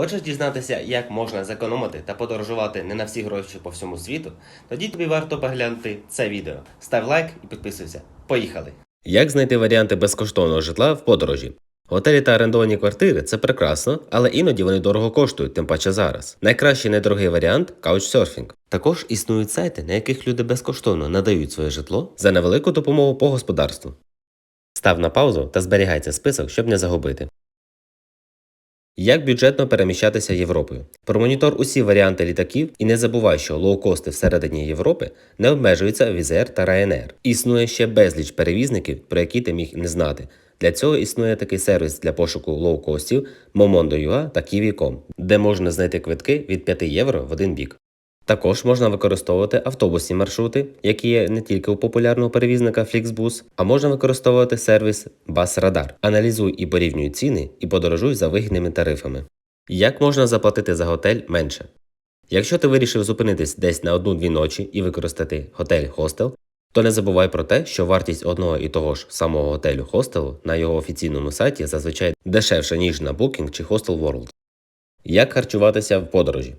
Хочеш дізнатися, як можна зекономити та подорожувати не на всі гроші по всьому світу? Тоді тобі варто поглянути це відео. Став лайк і підписуйся. Поїхали! Як знайти варіанти безкоштовного житла в подорожі? Готелі та орендовані квартири це прекрасно, але іноді вони дорого коштують, тим паче зараз. Найкращий недорогий варіант каучсерфінг. Також існують сайти, на яких люди безкоштовно надають своє житло за невелику допомогу по господарству. Став на паузу та зберігай цей список, щоб не загубити. Як бюджетно переміщатися Європою? Промонітор усі варіанти літаків і не забувай, що лоукости всередині Європи не обмежуються Візер та Ryanair. Існує ще безліч перевізників, про які ти міг не знати. Для цього існує такий сервіс для пошуку лоукостів Momondo.ua та Kiwi.com, де можна знайти квитки від 5 євро в один бік. Також можна використовувати автобусні маршрути, які є не тільки у популярного перевізника Flixbus, а можна використовувати сервіс BusRadar. Аналізуй і порівнюй ціни і подорожуй за вигідними тарифами. Як можна заплатити за готель менше? Якщо ти вирішив зупинитись десь на одну-дві ночі і використати готель-хостел, то не забувай про те, що вартість одного і того ж самого готелю-хостелу на його офіційному сайті зазвичай дешевша, ніж на Booking чи Hostel World. Як харчуватися в подорожі?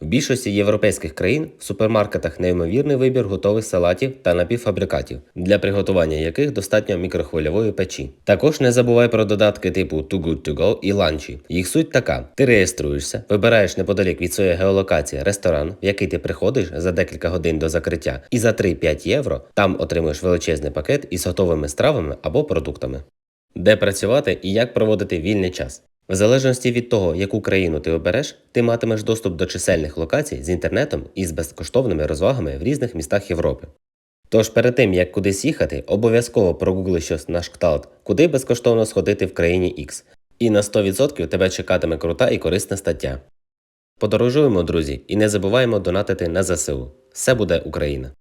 В більшості європейських країн в супермаркетах неймовірний вибір готових салатів та напівфабрикатів, для приготування яких достатньо мікрохвильової печі. Також не забувай про додатки типу Too Good To Go і ланчі. Їх суть така: ти реєструєшся, вибираєш неподалік від своєї геолокації ресторан, в який ти приходиш за декілька годин до закриття, і за 3-5 євро там отримуєш величезний пакет із готовими стравами або продуктами. Де працювати і як проводити вільний час. В залежності від того, яку країну ти обереш, ти матимеш доступ до чисельних локацій з інтернетом і з безкоштовними розвагами в різних містах Європи. Тож перед тим як кудись їхати, обов'язково прогугли щось на кшталт, куди безкоштовно сходити в країні X. І на 100% тебе чекатиме крута і корисна стаття. Подорожуємо, друзі, і не забуваємо донатити на ЗСУ. Все буде Україна!